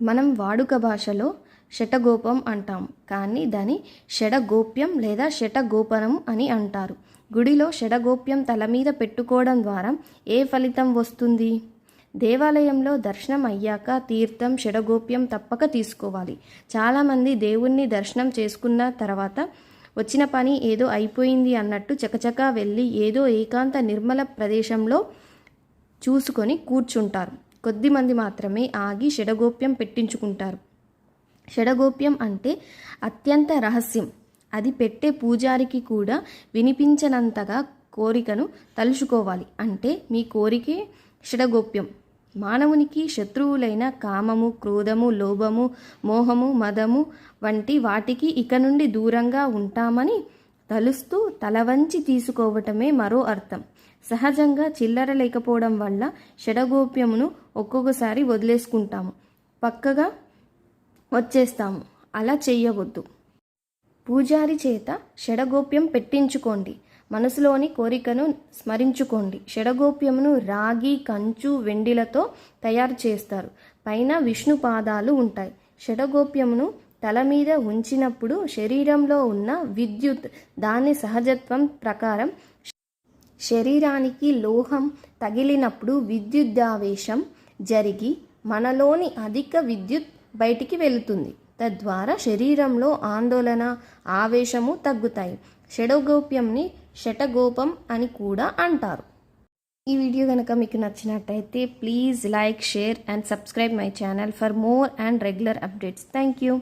మనం వాడుక భాషలో శటగోపం అంటాం కానీ దాని షడగోప్యం లేదా శటగోపనం అని అంటారు. గుడిలో షడగోప్యం తల మీద పెట్టుకోవడం ద్వారా ఏ ఫలితం వస్తుంది? దేవాలయంలో దర్శనం అయ్యాక తీర్థం షడగోప్యం తప్పక తీసుకోవాలి. చాలామంది దేవుణ్ణి దర్శనం చేసుకున్న తర్వాత వచ్చిన పని ఏదో అయిపోయింది అన్నట్టు చకచకా వెళ్ళి ఏదో ఏకాంత నిర్మల ప్రదేశంలో చూసుకొని కూర్చుంటారు. కొద్దిమంది మాత్రమే ఆగి షడగోప్యం పెట్టించుకుంటారు. షడగోప్యం అంటే అత్యంత రహస్యం. అది పెట్టే పూజారికి కూడా వినిపించనంతగా కోరికను తలుచుకోవాలి. అంటే మీ కోరికే షడగోప్యం. మానవునికి శత్రువులైన కామము క్రోధము లోభము మోహము మదము వంటి వాటికి ఇక నుండి దూరంగా ఉంటామని తలుస్తూ తల వంచి తీసుకోవటమే మరో అర్థం. సహజంగా చిల్లర లేకపోవడం వల్ల షడగోప్యమును ఒక్కొక్కసారి వదిలేసుకుంటాము. పక్కగా వచ్చేస్తాము. అలా చెయ్యవద్దు. పూజారి చేత షడగోప్యం పెట్టించుకోండి. మనసులోని కోరికను స్మరించుకోండి. షడగోప్యమును రాగి కంచు వెండిలతో తయారు చేస్తారు. పైన విష్ణు పాదాలు ఉంటాయి. షడగోప్యమును తల మీద ఉంచినప్పుడు శరీరంలో ఉన్న విద్యుత్ దాని సహజత్వం ప్రకారం శరీరానికి లోహం తగిలినప్పుడు విద్యుద్ధావేశం జరిగి మనలోని అధిక విద్యుత్ బయటికి వెళుతుంది. తద్వారా శరీరంలో ఆందోళన ఆవేశము తగ్గుతాయి. షడగోప్యంని షటగోపం అని కూడా అంటారు. ఈ వీడియో కనుక మీకు నచ్చినట్టయితే please like share and subscribe my channel for more and regular updates. Thank you.